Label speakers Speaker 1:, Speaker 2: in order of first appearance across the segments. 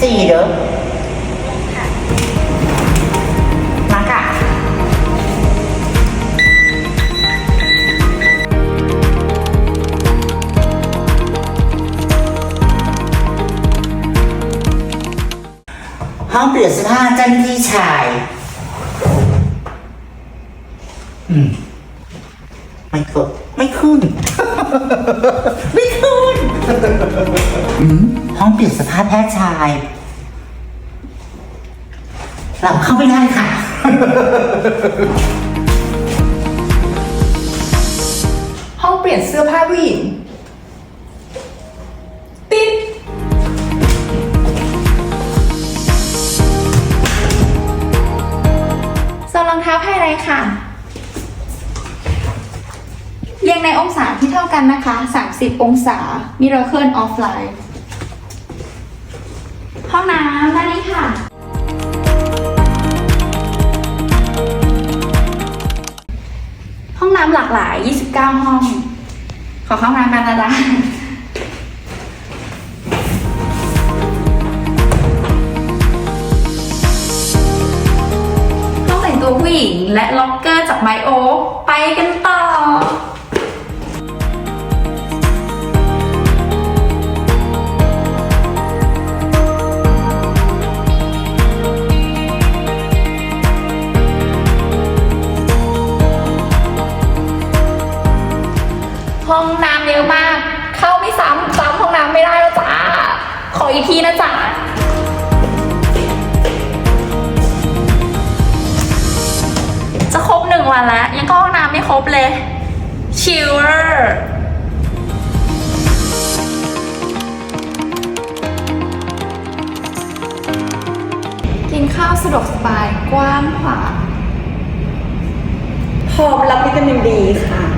Speaker 1: 4เด้อมาค่ะ ห้องเปลี่ยนเสื้อผ้าเจ้าหน้าที่ชาย อืม ไม่กดไม่ขึ้น ไม่ขึ้น อืม ปลี่ยนสภาพแพทย์ชาย เราเข้าไม่ได้ค่ะ
Speaker 2: ห้องเปลี่ยนเสื้อผ้าผู้หญิงติด
Speaker 3: โซนรองเท้าภายในค่ะ เรียงในองศาที่เท่ากันนะคะ 30 องศามิราเคิลออฟไลน์ ห้องน้ำด้านนี้ค่ะ ห้องน้ำหลากหลาย 29 ห้อง ขอเข้าห้องน้ำกันนะจ๊ะห้องแต่งตัวผู้หญิงและล็อกเกอร์จากไมโอ ไปกันต่อ ขออีกทีนะจ๊ะจะครบหนึ่งวันแล้ว ยังเข้าห้องน้ำไม่ครบเลย ชิลเลอร์กินข้าวสะดวกสบายกว้างขวาง
Speaker 2: พร้อมรับวิตามินดีค่ะ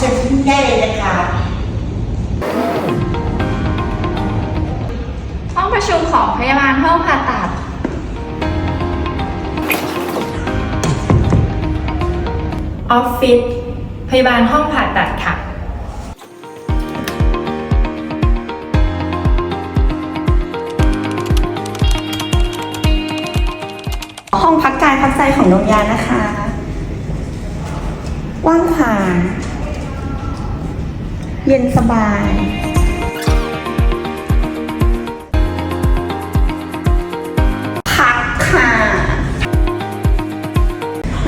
Speaker 1: เชิญที่นี่ได้เลยนะคะ
Speaker 3: ห้องประชุมของพยาบาลห้องผ่าตัด
Speaker 2: ออฟฟิศพยาบาลห้องผ่าตัดค่ะ
Speaker 4: ห้องพักกายพักใจของดวงยานะคะ ว่างขวาง เย็นสบายพักค่ะ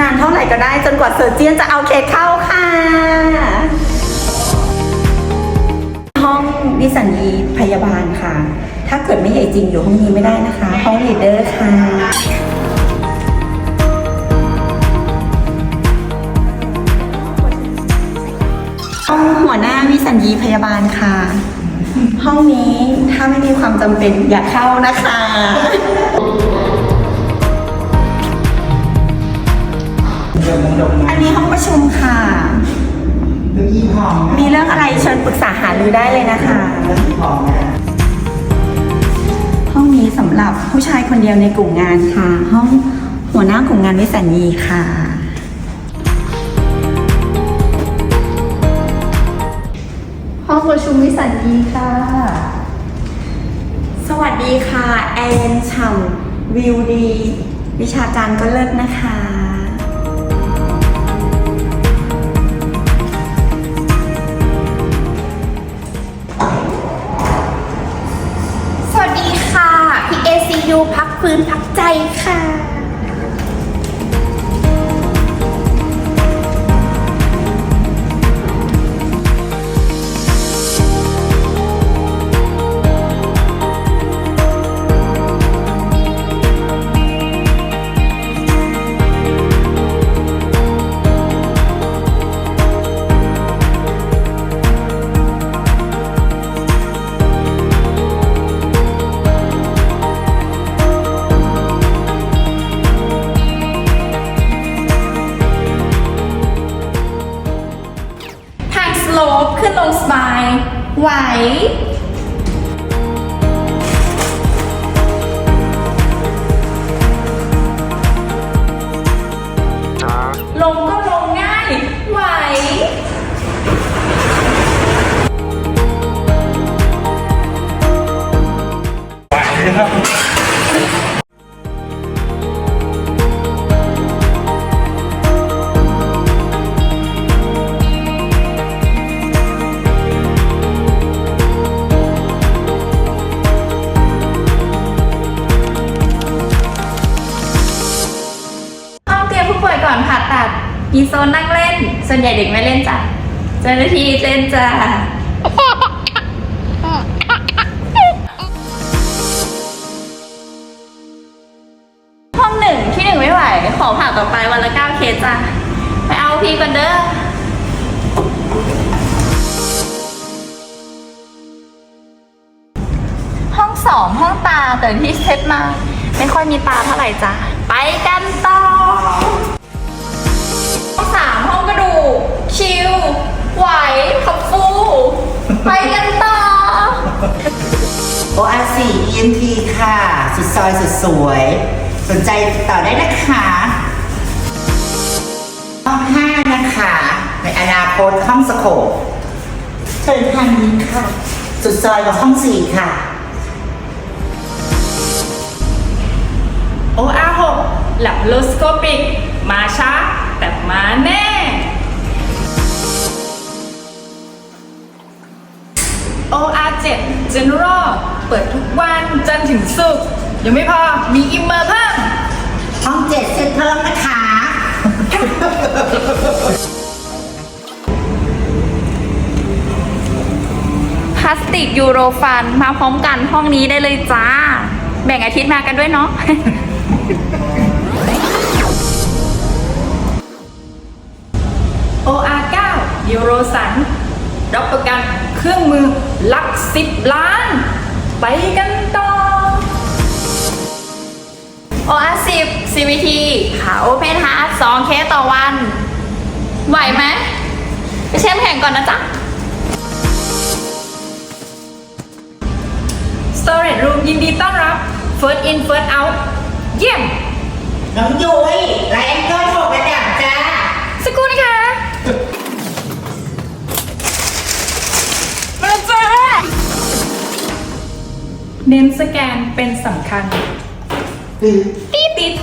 Speaker 4: นานเท่าไหร่ก็ได้จนกว่าเซอร์เจียนจะเอาเคสเข้าค่ะ ห้องวิสัญญีพยาบาลค่ะ ถ้าเกิดไม่ใหญ่จริงอยู่ห้องนี้ไม่ได้นะคะ ห้องลีดเดอร์ค่ะ ห้องหัวหน้าวิสัญญีพยาบาลค่ะ ห้องนี้ถ้าไม่มีความจำเป็นอย่าเข้านะคะอันนี้ห้องประชุมค่ะ
Speaker 1: เก้าอี้พร้อมนะ
Speaker 4: มีเรื่องอะไรเชิญปรึกษาหารือได้เลยนะคะ
Speaker 1: เก้าอี้พร้อมนะ
Speaker 4: ห้องนี้สำหรับผู้ชายคนเดียวในกลุ่มงานค่ะ ห้องหัวหน้ากลุ่มงานวิสัญญีค่ะ
Speaker 3: ห้องประชุมวิสัญญีค่ะ
Speaker 4: สวัสดีค่ะ แอนฉ่ำวิวดี วิชาการก็เลิศนะคะ
Speaker 3: สวัสดีค่ะ PACU พักฟื้นพักใจค่ะ ไหว วนใหญ่เด็กไม่เล่นจ้ะเจ้าหน้าที่เล่นจ้ะห้องหนึ่งที่หนึ่งไม่ไหว ขอผ่าต่อไปวันละเก้าเคสจ้ะไปเอาพีก่อนเด้อห้องสองห้องตาแต่ที่เซตมา ไม่ค่อยมีตาเท่าไหร่จ้ะไปกันต่อ ดูกชิลไหวขับฟูไปกันต่อ
Speaker 1: OR4 ENT ค่ะ สุดซอยสุดสวย สนใจติดต่อได้นะคะห้อง5นะคะ ในอนาคตห้องสโคปเชิญทางนี้ค่ะ สุดซอยกับห้อง4ค่ะ
Speaker 2: OR6 Laparoscopic มาช้าแต่มาแน่ General เปิดทุกวันจันทร์ถึงศุกร์ยังไม่พอ มีอิมเมอร์เพิ่ม
Speaker 1: ห้อง7เสร็จเพิ่มนะคะ
Speaker 3: พลาสติกยูโรฟันมาพร้อมกันห้องนี้ได้เลยจ้า แบ่งอาทิตย์มากันด้วยเนาะ
Speaker 2: OR9 ยูโรสันรับประกัน เครื่องมือหลักสิบล้าน ไปกันต่อ
Speaker 3: OR10 CVT ขาโอเพนฮาร์ด2เคสต่อวัน ไหวไหมไปเช็มแข่งก่อนนะจ๊ะ
Speaker 2: Storage Room ยินดีต้อนรับ First in First out เยี่ยม
Speaker 1: น้องยุ้ยไลน์แอนเกิลหกระดับ
Speaker 2: จ้า เน้นสแกนเป็นสำคัญ
Speaker 1: หรือ
Speaker 2: ตีติด